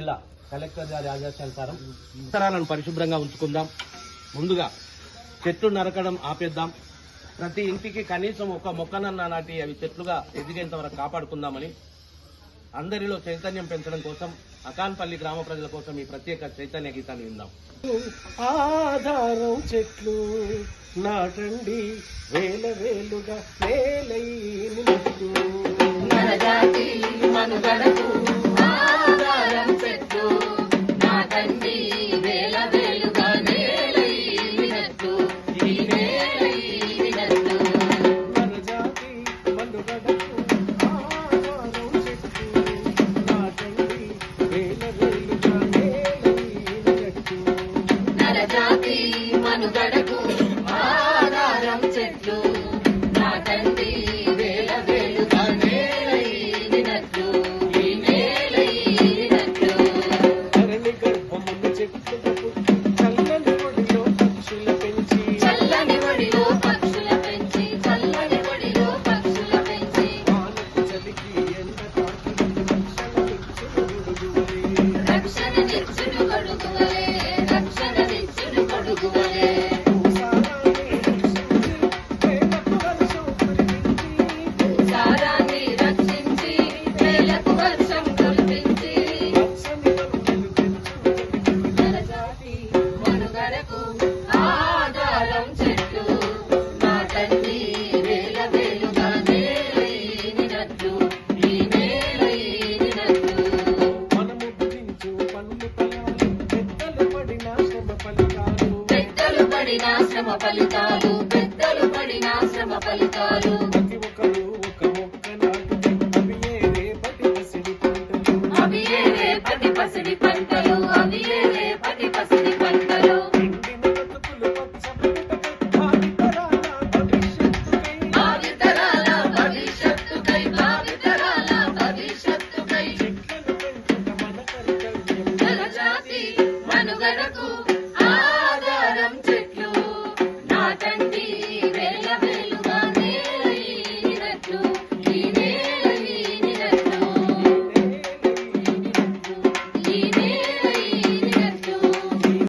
జిల్లా కలెక్టర్ గారి ఆదేశానుసారం పరిసరాలను పరిశుభ్రంగా ఉంచుకుందాం. ముందుగా చెట్లు నరకడం ఆపేద్దాం. ప్రతి ఇంటికి కనీసం ఒక మొక్కనన్న నాటి అవి చెట్లుగా ఎదిగేంత వరకు కాపాడుకుందామని అందరిలో చైతన్యం పెంచడం కోసం అకాన్పల్లి గ్రామ ప్రజల కోసం ఈ ప్రత్యేక చైతన్య గీతాన్ని విందాం. ఆధారం చెట్లు నాటండి వేల వేలుగా వేలై I'm పడిన శ్రమ ఫలితాలు. పెద్దలు పడిన శ్రమ ఫలితాలు. జగకు